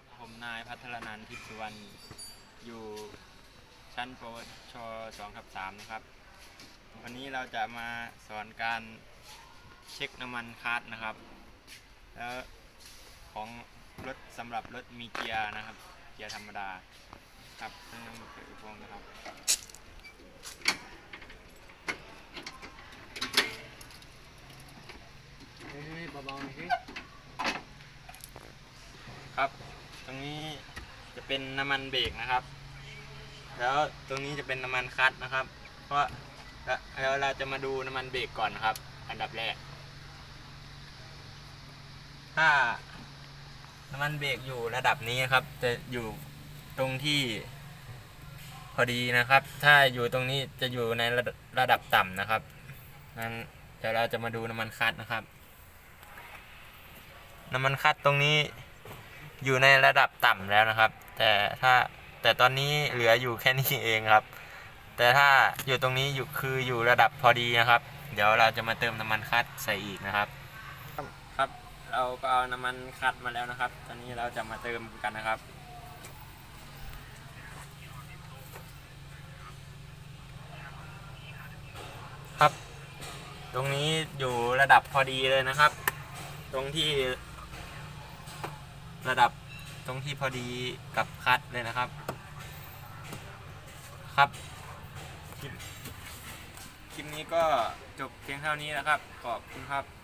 ครับผมนายพัทรนันท์ทิพย์สุวรรณอยู่ชั้นปวช2ทับ3นะครับ วันนี้เราจะมาสอนการเช็คน้ำมันคาร์ดนะครับ แล้วของรถสำหรับรถมีเกียร์นะครับ เกียร์ธรรมดาครับเรื่องเปิดพวงนะครับเฮ้ยเบาๆหน่อยสิครับต รงนี้จะเป็นน้ำมันเบรกนะครับ แล้วตรงนี้จะเป็นน้ำมันคัดนะครับ เพราะแล้วเราจะมาดูน้ำมันเบรกก่อนนะครับ อันดับแรก ถ้าน้ำมันเบรกอยู่ระดับนี้ครับ จะอยู่ตรงที่พอดีนะครับ ถ้าอยู่ตรงนี้จะอยู่ในระดับระดับต่ำนะครับนั้นเดี๋ยวเราจะมาดูน้ำมันคัดนะครับ น้ำมันคัดตรงนี้ อยู่ในระดับต่ำแล้วนะครับ แต่ถ้าแต่ตอนนี้เหลืออยู่แค่นี้เองครับ แต่ถ้าอยู่ตรงนี้อยู่คืออยู่ระดับพอดีนะครับ เดี๋ยวเราจะมาเติมน้ำมันคัดใส่อีกนะครับ ครับเราก็เอาน้ำมันคัดมาแล้วนะครับ ตอนนี้เราจะมาเติมกันนะครับครับ ตรงนี้อยู่ระดับพอดีเลยนะครับ ตรงที่ ระดับตรงที่พอดีกับคัดเลยนะครับ ครับคลิปคลิปนี้ก็จบเพียงเท่านี้นะครับ ขอบคุณครับ